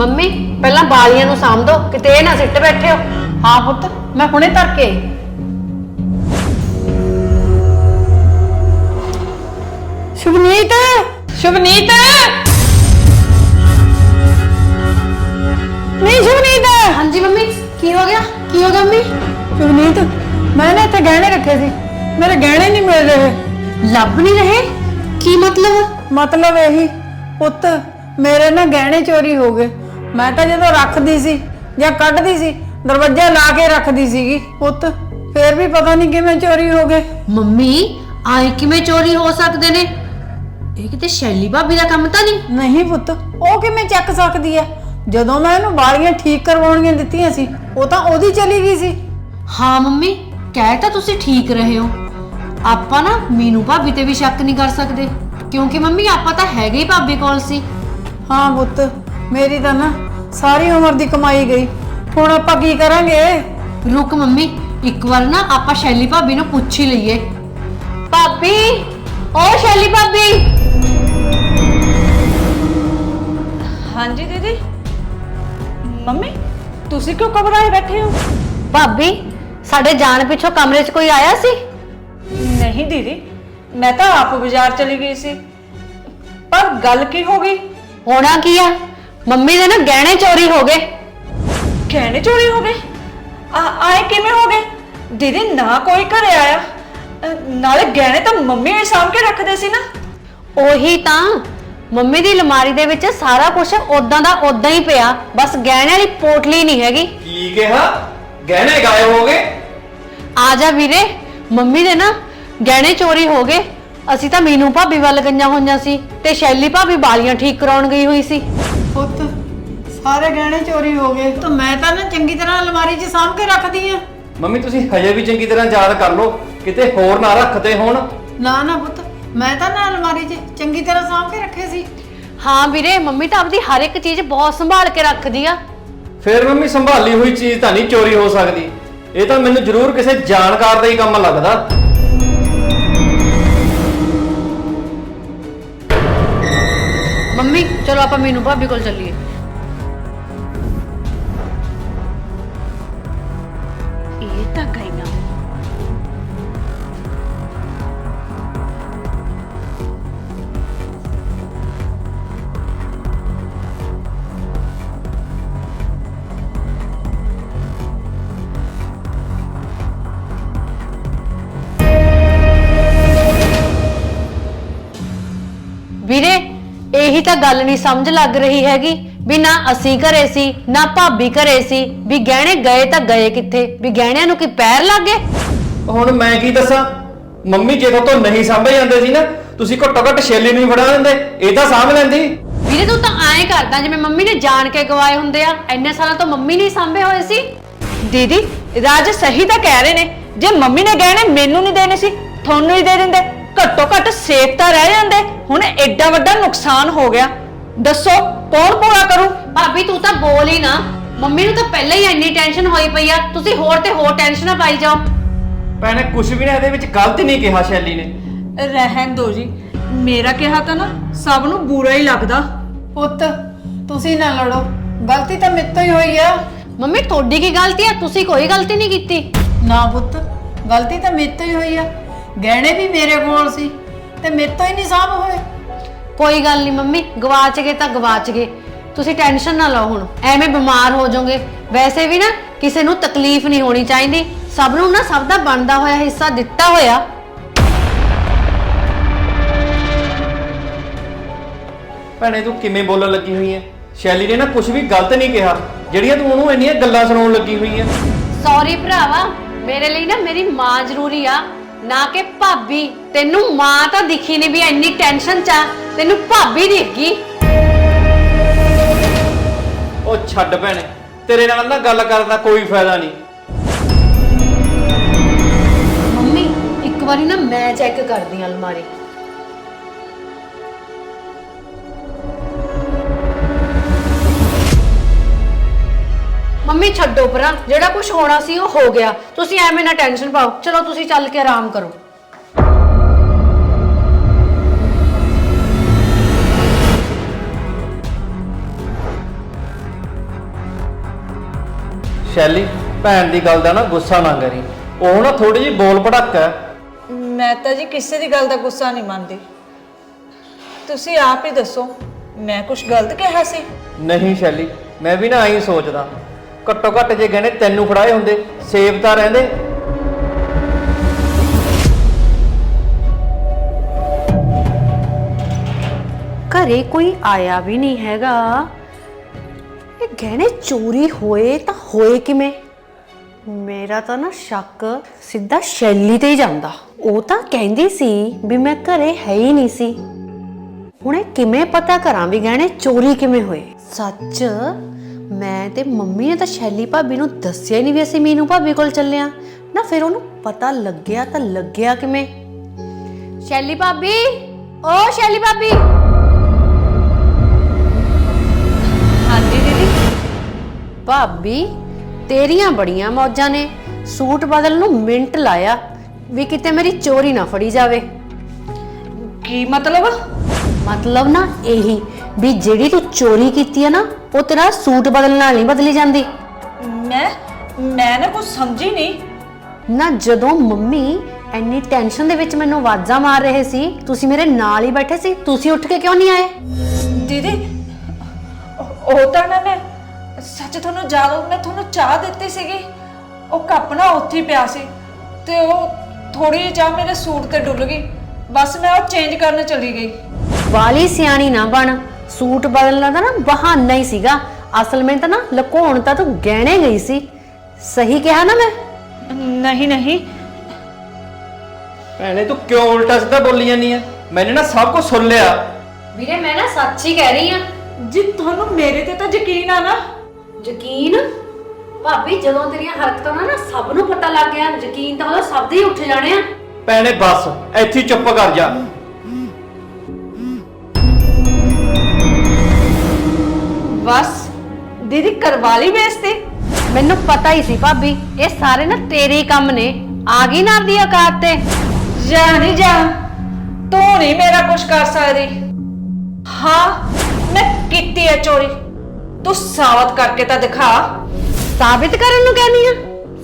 Mummy ਪਹਿਲਾਂ ਬਾਲੀਆਂ ਨੂੰ ਸਾਂਭ ਦੋ ਕਿਤੇ ਇਹ ਨਾ ਸਿੱਟ ਬੈਠੇ ਹੋ। ਹਾਂ ਪੁੱਤ ਮੈਂ ਹੁਣੇ ਧਰ ਕੇ ਆਈ। ਸ਼ੁਭਨੀਤ! ਸ਼ੁਭਨੀਤ! ਨਹੀਂ ਸ਼ੁਭਨੀਤ! ਹਾਂਜੀ ਮੰਮੀ ਕੀ ਹੋ ਗਿਆ? ਕੀ ਹੋ ਗਿਆ ਮੰਮੀ? ਸ਼ੁਭਨੀਤ ਮੈਂ ਨਾ ਇੱਥੇ ਗਹਿਣੇ ਰੱਖੇ ਸੀ। ਮੇਰੇ ਗਹਿਣੇ ਨਹੀਂ ਮਿਲ ਰਹੇ। ਲੱਭ ਨਹੀਂ ਰਹੇ? ਕੀ ਮਤਲਬ? ਮਤਲਬ ਇਹੀ ਪੁੱਤ ਮੇਰੇ ਨਾ ਗਹਿਣੇ ਚੋਰੀ ਹੋ ਗਏ। ਮੈਂ ਤਾਂ ਜਦੋਂ ਰੱਖਦੀ ਸੀ ਜਾਂ ਕੱਢਦੀ ਸੀ ਦਰਵਾਜ਼ਾ ਲਾ ਕੇ ਰੱਖਦੀ ਸੀਗੀ। ਪੁੱਤ ਫੇਰ ਵੀ ਪਤਾ ਨਹੀਂ ਕਿਵੇਂ ਚੋਰੀ ਹੋ ਗਏ। ਮੰਮੀ ਆਏ ਕਿਵੇਂ ਚੋਰੀ ਹੋ ਸਕਦੇ ਨੇ? ਇਹ ਕਿਤੇ ਸ਼ੈਲੀ ਭਾਬੀ ਦਾ ਕੰਮ ਤਾਂ ਨਹੀਂ? ਨਹੀਂ ਪੁੱਤ ਉਹ ਕਿਵੇਂ ਚੱਕ ਸਕਦੀ ਹੈ ਜਦੋਂ ਮੈਂ ਇਹਨੂੰ ਬਾਲੀਆਂ ਠੀਕ ਕਰਵਾਉਣੀਆਂ ਦਿੱਤੀਆਂ ਸੀ ਉਹ ਤਾਂ ਉਹਦੀ ਚਲੀ ਗਈ ਸੀ। ਹਾਂ ਮੰਮੀ ਕਹਿ ਤਾਂ ਤੁਸੀਂ ਠੀਕ ਰਹੇ ਹੋ। ਆਪਾਂ ਨਾ ਮੀਨੂ ਭਾਬੀ ਤੇ ਵੀ ਸ਼ੱਕ ਨਹੀਂ ਕਰ ਸਕਦੇ ਕਿਉਂਕਿ ਮੰਮੀ ਆਪਾਂ ਤਾਂ ਹੈਗੇ ਹੀ ਭਾਬੀ ਕੋਲ ਸੀ। ਹਾਂ ਪੁੱਤ ਮੇਰੀ ਤਾਂ ਨਾ ਸਾਰੀ ਉਮਰ ਦੀ ਕਮਾਈ ਗਈ। ਹੁਣ ਆਪਾਂ ਕੀ ਕਰਾਂਗੇ? ਰੁਕ ਮੰਮੀ ਇੱਕ ਵਾਰ ਨਾ ਆਪਾਂ ਸ਼ੈਲੀ ਭਾਬੀ ਨੂੰ ਪੁੱਛ ਹੀ ਲਈਏ। ਭਾਬੀ ਓ ਸ਼ੈਲੀ ਭਾਬੀ। ਹਾਂਜੀ ਦੀਦੀ। ਮੰਮੀ ਤੁਸੀਂ ਕਿਉਂ ਘਬਰਾਏ ਬੈਠੇ ਹੋ? ਭਾਬੀ ਸਾਡੇ ਜਾਣ ਪਿੱਛੋਂ ਕਮਰੇ 'ਚ ਕੋਈ ਆਇਆ ਸੀ? ਨਹੀਂ ਦੀਦੀ ਮੈਂ ਤਾਂ ਆਪ ਬਾਜ਼ਾਰ ਚਲੀ ਗਈ ਸੀ। ਪਰ ਗੱਲ ਕੀ ਹੋ ਗਈ? ਹੋਣਾ ਕੀ ਆ? ਮੰਮੀ ਦੇ ਨਾ ਗਹਿਣੇ ਚੋਰੀ ਹੋ ਗਏ। ਗਹਿਣੇ ਚੋਰੀ ਹੋ ਗਏ? ਆ ਆਏ ਕਿਵੇਂ ਹੋ ਗਏ? ਦੀਦੀ ਨਾ ਕੋਈ ਘਰੇ ਆਇਆ। ਅ, ਨਾਲੇ ਗਹਿਣੇ ਤਾਂ ਮੰਮੀ ਨੇ ਸਾਂਭ ਕੇ ਰੱਖਦੇ ਸੀ ਨਾ। ਉਹੀ ਤਾਂ ਮੰਮੀ ਦੀ ਅਲਮਾਰੀ ਦੇ ਵਿੱਚ ਸਾਰਾ ਕੁਝ ਉਦਾਂ ਦਾ ਉਦਾਂ ਹੀ ਪਿਆ। ਬਸ ਗਹਿਣੇ ਵਾਲੀ ਪੋਟਲੀ ਨਹੀਂ ਹੈਗੀ। ਕੀ ਕਿਹਾ? ਗਹਿਣੇ ਗਾਇਬ ਹੋ ਗਏ? ਆ ਜਾ ਵੀਰੇ ਮੰਮੀ ਦੇ ਨਾ ਗਹਿਣੇ ਚੋਰੀ ਹੋ ਗਏ। ਅਸੀਂ ਤਾਂ ਮੀਨੂ ਭਾਬੀ ਵੱਲ ਗਈਆਂ ਹੋਈਆਂ ਸੀ ਤੇ ਸ਼ੈਲੀ ਭਾਬੀ ਬਾਲੀਆਂ ਠੀਕ ਕਰਾਉਣ ਗਈ ਹੋਈ ਸੀ। ਸਾਰੇ ਗਹਿਣੇ ਚੋਰੀ ਹੋ ਗਏ। ਤਾਂ ਮੈਂ ਤਾਂ ਨਾ ਚੰਗੀ ਤਰ੍ਹਾਂ ਅਲਮਾਰੀ 'ਚ ਸਾਂਭ ਕੇ ਰੱਖਦੀ ਆ। ਮੰਮੀ ਤੁਸੀਂ ਹਜੇ ਵੀ ਚੰਗੀ ਤਰ੍ਹਾਂ ਯਾਦ ਕਰ ਲਓ ਕਿਤੇ ਹੋਰ ਨਾ ਰੱਖਦੇ ਹੋਣ। ਨਾ ਨਾ ਪੁੱਤ ਮੈਂ ਤਾਂ ਨਾ ਅਲਮਾਰੀ 'ਚ ਚੰਗੀ ਤਰ੍ਹਾਂ ਸਾਂਭ ਕੇ ਰੱਖੇ ਸੀ। ਹਾਂ ਵੀਰੇ ਮੰਮੀ ਤਾਂ ਆਪਦੀ ਹਰ ਇੱਕ ਚੀਜ਼ ਬਹੁਤ ਸੰਭਾਲ ਕੇ ਰੱਖਦੀ ਆ। ਫਿਰ ਮੰਮੀ ਸੰਭਾਲੀ ਹੋਈ ਚੀਜ਼ ਤਾਂ ਨਹੀਂ ਚੋਰੀ ਹੋ ਸਕਦੀ। ਇਹ ਤਾਂ ਮੈਨੂੰ ਜ਼ਰੂਰ ਕਿਸੇ ਜਾਣਕਾਰ ਦਾ ਹੀ ਕੰਮ ਲੱਗਦਾ। ਮੰਮੀ ਚਲੋ ਆਪਾਂ ਮੀਨੂ ਭਾਬੀ ਕੋਲ ਚੱਲੀਏ। ਗੱਲ ਨਹੀਂ ਸਮਝ ਲੱਗ ਰਹੀ ਹੈਗੀ ਵੀ ਨਾ ਅਸੀਂ ਘਰੇ ਸੀ ਨਾ ਭਾਬੀ ਘਰੇ ਸੀ ਵੀ ਗਹਿਣੇ ਗਏ ਤਾਂ ਗਏ ਕਿੱਥੇ? ਵੀ ਗਹਿਣਿਆਂ ਨੂੰ ਕੀ ਪੈਰ ਲੱਗ? ਗਏ ਹੁਣ ਮੈਂ ਕੀ ਦੱਸਾਂ? ਮੰਮੀ ਜੇ ਤੋਂ ਨਹੀਂ ਸਾਂਭੇ ਜਾਂਦੇ ਸੀ ਨਾ ਤੁਸੀਂ ਘੱਟੋ ਘੱਟ ਛੇਲੀ ਨੂੰ ਹੀ ਫੜਾ ਦਿੰਦੇ ਇਹ ਤਾਂ ਸਾਂਭ ਲੈਂਦੀ। ਵੀਰੇ ਤੂੰ ਤਾਂ ਐਂ ਕਰਦਾ ਜਿਵੇਂ ਮੰਮੀ ਨੇ ਜਾਣ ਕੇ ਗਵਾਏ ਹੁੰਦੇ ਆ ਇੰਨੇ ਸਾਲਾਂ ਤੋਂ ਮੰਮੀ ਨਹੀਂ ਸਾਂਭੇ ਹੋਏ ਸੀ। ਦੀਦੀ ਰਾਜ ਸਹੀ ਤਾਂ ਕਹਿ ਰਹੇ ਨੇ ਜੇ ਮੰਮੀ ਨੇ ਗਹਿਣੇ ਮੈਨੂੰ ਨਹੀਂ ਦੇਣੇ ਸੀ ਤੁਹਾਨੂੰ ਹੀ ਦੇ ਦਿੰਦੇ। ਘੱਟੋ ਘੱਟ ਸੇਫ ਤਾਂ ਰਹਿ ਜਾਂਦੇ। ਹੁਣ ਐਡਾ ਵੱਡਾ ਨੁਕਸਾਨ ਹੋ ਗਿਆ। ਦੱਸੋ ਕੌਣ ਪੂਰਾ ਕਰੂ? ਭਾਬੀ ਤੂੰ ਤਾਂ ਬੋਲ ਹੀ ਨਾ। ਮੰਮੀ ਨੂੰ ਤਾਂ ਪਹਿਲਾਂ ਹੀ ਇੰਨੀ ਟੈਨਸ਼ਨ ਹੋਈ ਪਈ ਆ। ਤੁਸੀਂ ਹੋਰ ਤੇ ਹੋਰ ਟੈਨਸ਼ਨਾਂ ਪਾਈ ਜਾਓ। ਭੈਣੇ ਕੁਝ ਵੀ ਨਾ ਇਹਦੇ ਵਿੱਚ ਗਲਤ ਨਹੀਂ ਕਿਹਾ ਸ਼ੈਲੀ ਨੇ। ਰਹਿਣ ਦੋ ਜੀ। ਮੇਰਾ ਕਿਹਾ ਤਾਂ ਨਾ ਸਭ ਨੂੰ ਬੁਰਾ ਹੀ ਲੱਗਦਾ। ਪੁੱਤ ਤੁਸੀਂ ਨਾ ਲੜੋ। ਗਲਤੀ ਤਾਂ ਮੇਰੇ ਤੋਂ ਹੀ ਹੋਈ ਆ। ਮੰਮੀ ਤੁਹਾਡੀ ਕੀ ਗਲਤੀ ਆ? ਤੁਸੀਂ ਕੋਈ ਗਲਤੀ ਨਹੀਂ ਕੀਤੀ। ਨਾ ਪੁੱਤ ਗਲਤੀ ਤਾਂ ਮੇਰੇ ਤੋਂ ਹੀ ਹੋਈ ਆ। ਗਹਿਣੇ ਵੀ ਮੇਰੇ ਕੋਲ ਸੀ ਤੇ ਮੇਰੇ ਤੋਂ ਹੀ ਨਹੀਂ ਸਾਂਭ ਹੋਏ। ਕੋਈ ਗੱਲ ਨਹੀਂ ਮੰਮੀ ਗਵਾਚ ਗਏ ਤਾਂ ਗਵਾਚ ਗਏ। ਤੁਸੀਂ ਟੈਨਸ਼ਨ ਨਾ ਲਓ ਹੁਣ ਐਵੇਂ ਬਿਮਾਰ ਹੋ ਜਾਓਗੇ। ਵੈਸੇ ਵੀ ਨਾ ਕਿਸੇ ਨੂੰ ਤਕਲੀਫ ਨਹੀਂ ਹੋਣੀ ਚਾਹੀਦੀ। ਸਭ ਨੂੰ ਨਾ ਸਭ ਦਾ ਬਣਦਾ ਹੋਇਆ ਹਿੱਸਾ ਦਿੱਤਾ ਹੋਇਆ। ਭੈਣੇ ਤੂੰ ਕਿਵੇਂ ਬੋਲਣ ਲੱਗੀ ਹੋਈ ਹੈ ਸ਼ੈਲੀ ਨੇ ਨਾ ਕੁਝ ਵੀ ਗਲਤ ਨਹੀਂ ਕਿਹਾ। ਜਿਹੜੀਆਂ ਤੂੰ ਉਹਨੂੰ ਇੰਨੀਆਂ ਗੱਲਾਂ ਸੁਣਾਉਣ ਲੱਗੀ ਹੋਈ ਹੈ ਸੌਰੀ ਭਰਾਵਾ ਮੇਰੇ ਲਈ ਨਾ ਮੇਰੀ ਮਾਂ ਜ਼ਰੂਰੀ ਆ। ਨਾ ਕਿ ਭਾਬੀ ਤੈਨੂੰ ਮਾਂ ਤਾਂ ਦਿਖੀ ਨਹੀਂ ਵੀ ਇੰਨੀ ਟੈਨਸ਼ਨ ਚ ਆ। ਤੈਨੂੰ ਭਾਬੀ ਦਿਖ ਗਈ ਉਹ ਛੱਡ ਭੈਣੇ ਤੇਰੇ ਨਾਲ ਨਾ ਗੱਲ ਕਰਨ ਦਾ ਕੋਈ ਫਾਇਦਾ ਨਹੀਂ। ਮੰਮੀ ਇੱਕ ਵਾਰੀ ਨਾ ਮੈਂ ਚੈੱਕ ਕਰਦੀ ਆਂ ਅਲਮਾਰੀ। ਮੰਮੀ ਛੱਡੋ ਪਰਾਂ ਜਿਹੜਾ ਕੁਝ ਹੋਣਾ ਸੀ ਉਹ ਹੋ ਗਿਆ। ਤੁਸੀਂ ਐਵੇਂ ਨਾ ਟੈਨਸ਼ਨ ਪਾਓ। ਚਲੋ ਤੁਸੀਂ ਚੱਲ ਕੇ ਆਰਾਮ ਕਰੋ। ਸ਼ੈਲੀ ਭੈਣ ਦੀ ਗੱਲ ਦਾ ਨਾ ਗੁੱਸਾ ਨਾ ਕਰੀ। ਉਹ ਨਾ ਥੋੜੀ ਜਿਹੀ ਬੋਲ ਭੜਕ ਹੈ। ਮੈਂ ਤਾਂ ਜੀ ਕਿਸੇ ਦੀ ਗੱਲ ਦਾ ਗੁੱਸਾ ਨਹੀਂ ਮੰਨਦੀ। ਤੁਸੀਂ ਆਪ ਹੀ ਦੱਸੋ ਮੈਂ ਕੁਝ ਗਲਤ ਕਿਹਾ ਸੀ? ਨਹੀਂ ਸ਼ੈਲੀ ਮੈਂ ਵੀ ਨਾ ਆਈ ਸੋਚਦਾ। ਘੱਟੋ ਘੱਟ ਜੇ ਗਹਿਣੇ ਤੈਨੂੰ ਫੜਾਏ ਹੁੰਦੇ ਸੇਵ ਤਾਂ ਰਹਿੰਦੇ। ਘਰੇ ਕੋਈ ਆਇਆ ਵੀ ਨਹੀਂ ਹੈਗਾ। ਇਹ ਗਹਿਣੇ ਚੋਰੀ ਹੋਏ ਤਾਂ ਹੋਏ ਕਿਵੇਂ? ਮੇਰਾ ਤਾਂ ਨਾ ਸ਼ੱਕ ਸਿੱਧਾ ਸ਼ੈਲੀ ਤੇ ਹੀ ਜਾਂਦਾ। ਉਹ ਤਾਂ ਕਹਿੰਦੀ ਸੀ ਵੀ ਮੈਂ ਘਰੇ ਹੈ ਹੀ ਨਹੀਂ ਸੀ। ਹੁਣ ਇਹ ਕਿਵੇਂ ਪਤਾ ਕਰਾਂ ਵੀ ਗਹਿਣੇ ਚੋਰੀ ਕਿਵੇਂ ਹੋਏ? ਸੱਚ ਮੈਂ ਤੇ ਮੰਮੀ ਨੇ ਤਾਂ ਸ਼ੈਲੀ ਭਾਬੀ ਨੂੰ ਦੱਸਿਆ ਹੀ ਨਹੀਂ ਵੀ ਅਸੀਂ ਮੀਨੂ ਭਾਬੀ ਕੋਲ ਚੱਲੇ ਆ ਨਾ ਫਿਰ ਉਹਨੂੰ ਪਤਾ ਲੱਗਿਆ ਤਾਂ ਲੱਗਿਆ ਕਿਵੇਂ? ਸ਼ੈਲੀ ਭਾਬੀ ਓ ਸ਼ੈਲੀ ਭਾਬੀ। ਹਾਂਜੀ ਦੀਦੀ। ਭਾਬੀ ਤੇਰੀਆਂ ਬੜੀਆਂ ਮੌਜਾਂ ਨੇ। ਸੂਟ ਬਦਲ ਨੂੰ ਮਿੰਟ ਲਾਇਆ ਵੀ ਕਿਤੇ ਮੇਰੀ ਚੋਰੀ ਨਾ ਫੜੀ ਜਾਵੇ। ਕੀ ਮਤਲਬ? ਮਤਲਬ ਨਾ ਇਹੀ ਵੀ ਜਿਹੜੀ ਤੂੰ ਚੋਰੀ ਕੀਤੀ ਹੈ ਨਾ ਉਹ ਤੇਰਾ ਸੂਟ ਬਦਲਣ ਨਾਲ ਨਹੀਂ ਬਦਲੀ ਜਾਂਦੀ। ਮੈਂ ਮੈਂ ਨਾ ਕੁਝ ਸਮਝੀ ਨਹੀਂ। ਨਾ ਜਦੋਂ ਮੰਮੀ ਇੰਨੀ ਟੈਨਸ਼ਨ ਦੇ ਵਿੱਚ ਮੈਨੂੰ ਆਵਾਜ਼ਾਂ ਮਾਰ ਰਹੇ ਸੀ ਤੁਸੀਂ ਮੇਰੇ ਨਾਲ ਹੀ ਬੈਠੇ ਸੀ ਤੁਸੀਂ ਉੱਠ ਕੇ ਕਿਉਂ ਨਹੀਂ ਆਏ? ਦੀਦੀ ਉਹ ਉਹ ਤਾਂ ਨਾ ਮੈਂ ਸੱਚ ਤੁਹਾਨੂੰ ਯਾਦ ਮੈਂ ਤੁਹਾਨੂੰ ਚਾਹ ਦਿੱਤੀ ਸੀਗੀ। ਉਹ ਕੱਪ ਨਾ ਉੱਥੇ ਹੀ ਪਿਆ ਸੀ ਤੇ ਉਹ ਥੋੜੀ ਜਿਹੀ ਚਾਹ ਮੇਰੇ ਸੂਟ ਤੇ ਡੁੱਲ ਗਈ। ਬਸ ਮੈਂ ਉਹ ਚੇਂਜ ਕਰਨ ਚਲੀ ਗਈ। ਵਾਲੀ ਸਿਆਣੀ ਨਾ ਬਣ। ਸੂਟ ਬਦਲਣਾ ਤਾਂ ਨਾ ਬਹਾਨਾ ਹੀ ਸੀਗਾ। ਅਸਲ ਵਿੱਚ ਤਾਂ ਨਾ ਲੁਕਾਉਣ ਤਾਂ ਤੂੰ ਗਹਿਣੇ ਗਈ ਸੀ। ਸਹੀ ਕਿਹਾ ਨਾ ਮੈਂ? ਨਹੀਂ ਨਹੀਂ। ਭੈਣੇ ਤੂੰ ਕਿਉਂ ਉਲਟਾ ਸਿੱਧਾ ਬੋਲੀ ਜਾਂਦੀ ਹੈ ਮੈਨੇ ਨਾ ਸਭ ਕੁਝ ਸੁਣ ਲਿਆ। ਵੀਰੇ ਮੈਂ ਨਾ ਸੱਚ ਹੀ ਕਹਿ ਰਹੀ ਆ। ਜੀ ਤੁਹਾਨੂੰ ਮੇਰੇ ਤੇ ਤਾਂ ਯਕੀਨ ਆ ਨਾ। ਯਕੀਨ? ਭਾਬੀ ਜਦੋਂ ਤੇਰੀਆਂ ਹਰਕਤਾਂ ਨਾਲ ਨਾ ਸਭ ਨੂੰ ਪਤਾ ਲੱਗ ਗਿਆ ਯਕੀਨ ਤਾਂ ਉਹਦਾ ਸਭ ਦੇ ਹੀ ਉੱਠ ਜਾਣੇ ਆ। ਭੈਣੇ ਬਸ। ਇੱਥੇ ਹੀ ਚੁੱਪ ਕਰ ਜਾ। ਬਸ ਦੀਦੀ ਕਰਵਾ ਲਈ ਬੇਇੱਜ਼ਤੀ ਮੈਨੂੰ ਪਤਾ ਹੀ ਸੀ ਭਾਬੀ ਇਹ ਸਾਰੇ ਨਾ ਤੇਰੇ ਹੀ ਕੰਮ ਨੇ। ਆ ਗਈ ਨਾ ਆਪਦੀ ਔਕਾਤ ਤੇ। ਜਾ ਨਹੀਂ ਜਾ। ਤੂੰ ਨਹੀਂ ਮੇਰਾ ਕੁਝ ਕਰ ਸਕਦੀ। ਹਾਂ ਮੈਂ ਕੀਤੀ ਹੈ ਚੋਰੀ। ਤੂੰ ਸਾਬਤ ਕਰਕੇ ਤਾਂ ਦਿਖਾ। ਸਾਬਿਤ ਕਰਨ ਨੂੰ ਕਹਿੰਦੀ ਆ?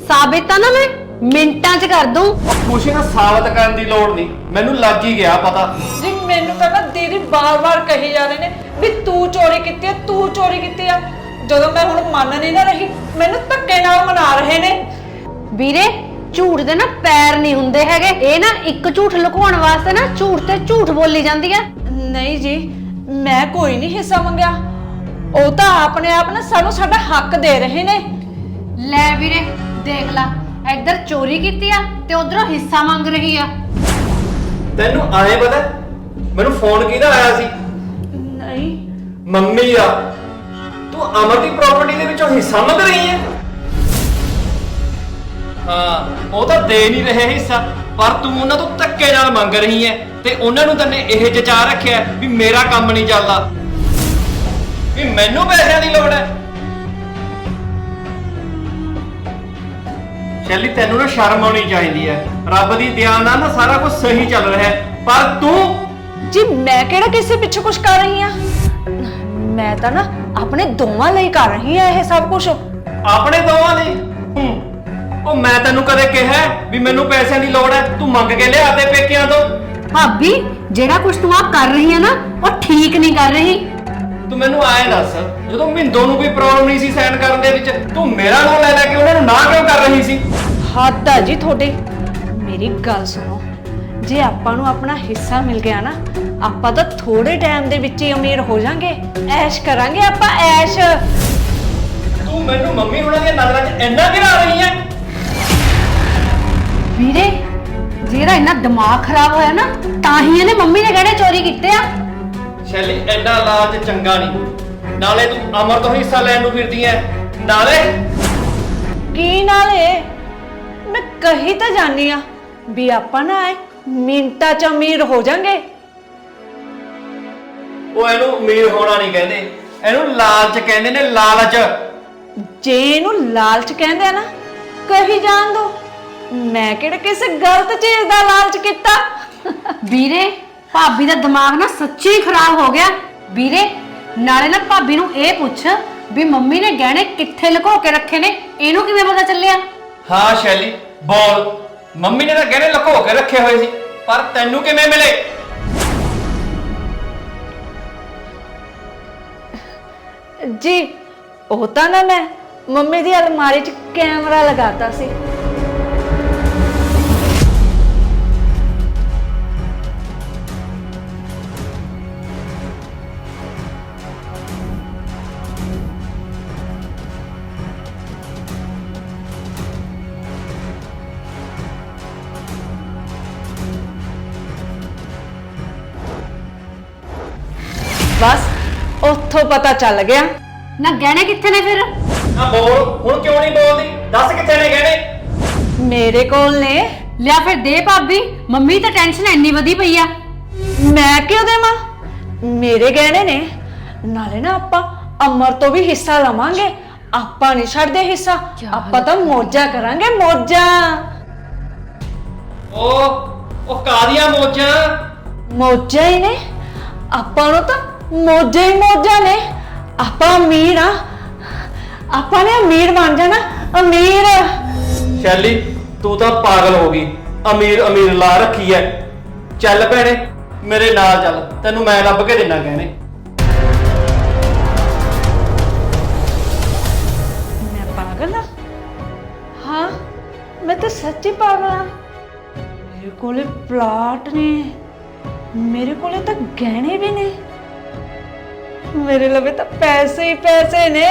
ਸਾਬਿਤ ਤਾਂ ਨਾ ਮੈਂ। ਮਿੰਟਾਂ 'ਚ ਕਰ ਦੂੰ। ਖੁਸ਼ੀ ਨਾਲ ਸਾਬਤ ਕਰਨ ਦੀ ਲੋੜ ਨਹੀਂ। ਮੈਨੂੰ ਲੱਗ ਹੀ ਗਿਆ ਪਤਾ। ਜੀ ਮੈਨੂੰ ਤਾਂ ਨਾ ਦੀਦੀ ਬਾਰ-ਬਾਰ ਕਹੀ ਜਾ ਰਹੇ ਨੇ ਵੀ ਤੂੰ ਚੋਰੀ ਕੀਤੀ ਹੈ ਤੂੰ ਚੋਰੀ ਕੀਤੀ ਆ। ਜਦੋਂ ਮੈਂ ਹੁਣ ਮੰਨ ਨਹੀਂ ਨਾ ਰਹੀ ਮੈਨੂੰ ਧੱਕੇ ਨਾਲ ਮਨਾ ਰਹੇ ਨੇ। ਵੀਰੇ ਝੂਠ ਦੇ ਨਾ ਪੈਰ ਨਹੀਂ ਹੁੰਦੇ ਹੈਗੇ। ਇਹ ਨਾ ਇੱਕ ਝੂਠ ਲੁਕਾਉਣ ਵਾਸਤੇ ਨਾ ਝੂਠ ਤੇ ਝੂਠ ਬੋਲੀ ਜਾਂਦੀ ਆ। ਨਹੀਂ ਜੀ ਮੈਂ ਕੋਈ ਨਹੀਂ ਹਿੱਸਾ ਮੰਗਿਆ। ਉਹ ਤਾਂ ਆਪਣੇ ਆਪ ਨਾ ਸਾਨੂੰ ਸਾਡਾ ਹੱਕ ਦੇ ਰਹੇ ਨੇ। ਲੈ ਵੀਰੇ ਦੇਖ ਲਾ। ਇੱਧਰ ਚੋਰੀ ਕੀਤੀ ਆ ਤੇ ਉਧਰੋਂ ਹਿੱਸਾ ਮੰਗ ਰਹੀ ਆ। ਤੈਨੂੰ ਆਏ ਪਤਾ ਮੈਨੂੰ ਫੋਨ ਕਿਹਦਾ ਆਇਆ ਸੀ? ਨਹੀਂ। ਮੰਮੀ ਦਾ ਤੂੰ ਅਮਰ ਦੀ ਪ੍ਰਾਪਰਟੀ ਦੇ ਵਿੱਚੋਂ ਹਿੱਸਾ ਮੰਗ ਰਹੀ ਹੈ ਹਾਂ ਉਹ ਤਾਂ ਦੇ ਨਹੀਂ ਰਹੇ ਹਿੱਸਾ ਪਰ ਤੂੰ ਉਹਨਾਂ ਤੋਂ ਧੱਕੇ ਨਾਲ ਮੰਗ ਰਹੀ ਹੈ ਤੇ ਉਹਨਾਂ ਨੂੰ ਤੈਨੇ ਇਹ ਜਚਾ ਰੱਖਿਆ ਵੀ ਮੇਰਾ ਕੰਮ ਨਹੀਂ ਚੱਲਦਾ। ਵੀ ਮੈਨੂੰ ਪੈਸਿਆਂ ਦੀ ਲੋੜ ਹੈ ਸ਼ੈਲੀ ਤੈਨੂੰ ਨਾ ਸ਼ਰਮ ਆਉਣੀ ਚਾਹੀਦੀ ਹੈ। ਰੱਬ ਦੀ ਦਇਆ ਨਾਲ ਨਾ ਸਾਰਾ ਕੁਝ ਸਹੀ ਚੱਲ ਰਿਹਾ ਹੈ। ਪਰ ਤੂੰ ਜੀ ਮੈਂ ਕਿਹੜਾ ਕਿਸੇ ਪਿੱਛੇ ਕੁਝ ਕਰ ਰਹੀ ਆ ਮੈਂ ਤਾਂ ਨਾ ਆਪਣੇ ਦੋਵਾਂ ਲਈ ਕਰ ਰਹੀ ਆ ਇਹ ਸਭ ਕੁਝ ਆਪਣੇ ਦੋਵਾਂ ਲਈ? ਹੂੰ। ਉਹ ਮੈਂ ਤੈਨੂੰ ਕਦੇ ਕਿਹਾ ਹੈ ਵੀ ਮੈਨੂੰ ਪੈਸਿਆਂ ਦੀ ਲੋੜ ਹੈ ਤੂੰ ਮੰਗ ਕੇ ਲਿਆ ਤੇ ਪੇਕਿਆਂ ਤੋਂ। ਭਾਬੀ ਜਿਹੜਾ ਕੁਝ ਤੂੰ ਆ ਕਰ ਰਹੀ ਆ ਨਾ ਉਹ ਠੀਕ ਨਹੀਂ ਕਰ ਰਹੀ। ਤੂੰ ਮੈਨੂੰ ਆਏ ਦੱਸ ਜਦੋਂ ਮਿੰਦੋ ਨੂੰ ਕੋਈ ਪ੍ਰੋਬਲਮ ਨਹੀਂ ਸੀ ਸਾਈਨ ਕਰਨ ਦੇ ਵਿੱਚ ਤੂੰ ਮੇਰਾ ਨਾਮ ਲੈ ਲੈ ਕੇ ਉਹਨਾਂ ਨੂੰ ਨਾ ਕਿਉਂ ਕਰ ਰਹੀ ਸੀ? ਹੱਦ ਆ ਜੀ ਤੁਹਾਡੀ। ਮੇਰੀ ਗੱਲ ਸੁਣੋ ਜੇ ਆਪਾਂ ਨੂੰ ਆਪਣਾ ਹਿੱਸਾ ਮਿਲ ਗਿਆ ਨਾ ਆਪਾਂ ਤਾਂ ਥੋੜੇ ਟਾਈਮ ਦੇ ਵਿੱਚ ਹੀ ਅਮੀਰ ਹੋ ਜਾਾਂਗੇ। ਐਸ਼ ਕਰਾਂਗੇ ਆਪਾਂ ਐਸ਼। ਤੂੰ ਮੈਨੂੰ ਮੰਮੀ ਉਹਨਾਂ ਦੀਆਂ ਨਜ਼ਰਾਂ 'ਚ ਇੰਨਾ ਗਿਰਾ ਰਹੀ ਹੈ ਵੀਰੇ ਜਿਹੜਾ ਇੰਨਾ ਦਿਮਾਗ ਖਰਾਬ ਹੋਇਆ ਨਾ ਤਾਂ ਹੀ ਇਹਨੇ ਮੰਮੀ ਨੇ ਗਹਿਣੇ ਚੋਰੀ ਕੀਤੇ ਆ। ਸ਼ੈਲੀ ਐਡਾ ਲਾਲਚ ਚੰਗਾ ਨਹੀਂ। ਨਾਲੇ ਤੂੰ ਅਮਰ ਤੋਂ ਹਿੱਸਾ ਲੈਣ ਨੂੰ ਫਿਰਦੀ ਐ। ਨਾਲੇ ਕੀ ਨਾਲੇ? ਮੈਂ ਕਹੀ ਤਾਂ ਜਾਨੀ ਆ ਵੀ ਆਪਾਂ ਨਾ ਐ ਮਿੰਟਾਂ ਚ ਅਮੀਰ ਹੋ ਜਾਾਂਗੇ। ਉਹ ਇਹਨੂੰ ਅਮੀਰ ਹੋਣਾ ਨਹੀਂ ਕਹਿੰਦੇ। ਇਹਨੂੰ ਲਾਲਚ ਕਹਿੰਦੇ ਨੇ ਲਾਲਚ। ਜੇ ਇਹਨੂੰ ਲਾਲਚ ਕਹਿੰਦੇ ਆ ਨਾ ਕਹੀ ਜਾਣ ਦੋ। ਮੈਂ ਕਿਹੜਾ ਕਿਸੇ ਗਲਤ ਚੀਜ਼ ਦਾ ਲਾਲਚ ਕੀਤਾ? ਵੀਰੇ ਭਾਬੀ ਦਾ ਦਿਮਾਗ ਨਾ ਸੱਚੀ ਖਰਾਬ ਹੋ ਗਿਆ। ਵੀਰੇ ਨਾਲੇ ਨਾ ਭਾਬੀ ਨੂੰ ਇਹ ਪੁੱਛ ਵੀ ਮੰਮੀ ਨੇ ਗਹਿਣੇ ਕਿੱਥੇ ਲੁਕੋ ਕੇ ਰੱਖੇ ਨੇ? ਇਹਨੂੰ ਕਿਵੇਂ ਪਤਾ ਚੱਲਿਆ? ਹਾਂ ਸ਼ੈਲੀ ਬੋਲ। ਮੰਮੀ ਨੇ ਤਾਂ ਗਹਿਣੇ ਲੁਕੋ ਕੇ ਰੱਖੇ ਹੋਏ ਸੀ ਪਰ ਤੈਨੂੰ ਕਿਵੇਂ ਮਿਲੇ? ਜੀ ਉਹ ਤਾਂ ਨਾ ਮੈਂ ਮੰਮੀ ਦੀ ਅਲਮਾਰੀ 'ਚ ਕੈਮਰਾ ਲਗਾਤਾ ਸੀ। ਉੱਥੋਂ ਪਤਾ ਚੱਲ ਗਿਆ। ਨਾ ਗਹਿਣੇ ਕਿੱਥੇ ਨੇ ਫਿਰ? ਨਾ ਬੋਲ ਹੁਣ ਕਿਉਂ ਨਹੀਂ ਬੋਲਦੀ? ਦੱਸ ਕਿੱਥੇ ਨੇ ਗਹਿਣੇ? ਮੇਰੇ ਕੋਲ ਨੇ। ਲਿਆ ਫਿਰ ਦੇ ਭਾਬੀ ਮੰਮੀ ਤਾਂ ਟੈਨਸ਼ਨ ਇੰਨੀ ਵਧੀ ਪਈ ਆ। ਮੈਂ ਕਿਉਂ ਦੇਵਾਂ? ਮੇਰੇ ਗਹਿਣੇ ਨੇ। ਨਾਲੇ ਨਾ ਆਪਾਂ ਅਮਰ ਤੋਂ ਵੀ ਹਿੱਸਾ ਲਵਾਂਗੇ। ਆਪਾਂ ਨਹੀਂ ਛੱਡਦੇ ਹਿੱਸਾ। ਆਪਾਂ ਤਾਂ ਮੌਜਾਂ ਕਰਾਂਗੇ ਮੌਜਾਂ। ਉਹ ਉਹ ਕਾਦੀਆਂ ਮੋਜਾਂ? ਮੌਜਾਂ ਹੀ ਨੇ। ਆਪਾਂ ਨੂੰ ਤਾਂ ਮੌਜਾਂ ਹੀ ਮੌਜਾਂ ਨੇ। ਆਪਾਂ ਅਮੀਰ ਆ। ਆਪਾਂ ਨੇ ਅਮੀਰ ਬਣ ਜਾਣਾ। ਅਮੀਰ। ਸ਼ੈਲੀ ਤੂੰ ਤਾਂ ਪਾਗਲ ਹੋ ਗਈ। ਅਮੀਰ ਅਮੀਰ ਲਾ ਰੱਖੀ ਐ। ਚੱਲ ਭੈਣੇ ਮੇਰੇ ਨਾਲ ਚੱਲ। ਤੈਨੂੰ ਮੈਂ ਲੱਭ ਕੇ ਦੇਣਾ ਗਹਿਣੇ। ਮੈਂ ਪਾਗਲ ਆ? ਹਾਂ ਮੈਂ ਤਾਂ ਸੱਚੀ ਪਾਗਲ ਆ। ਮੇਰੇ ਕੋਲੇ ਪਲਾਟ ਨੇ। ਮੇਰੇ ਕੋਲੇ ਤਾਂ ਗਹਿਣੇ ਵੀ ਨੇ। ਮੇਰੇ ਲਵੇ ਤਾਂ ਪੈਸੇ ਹੀ ਪੈਸੇ ਨੇ।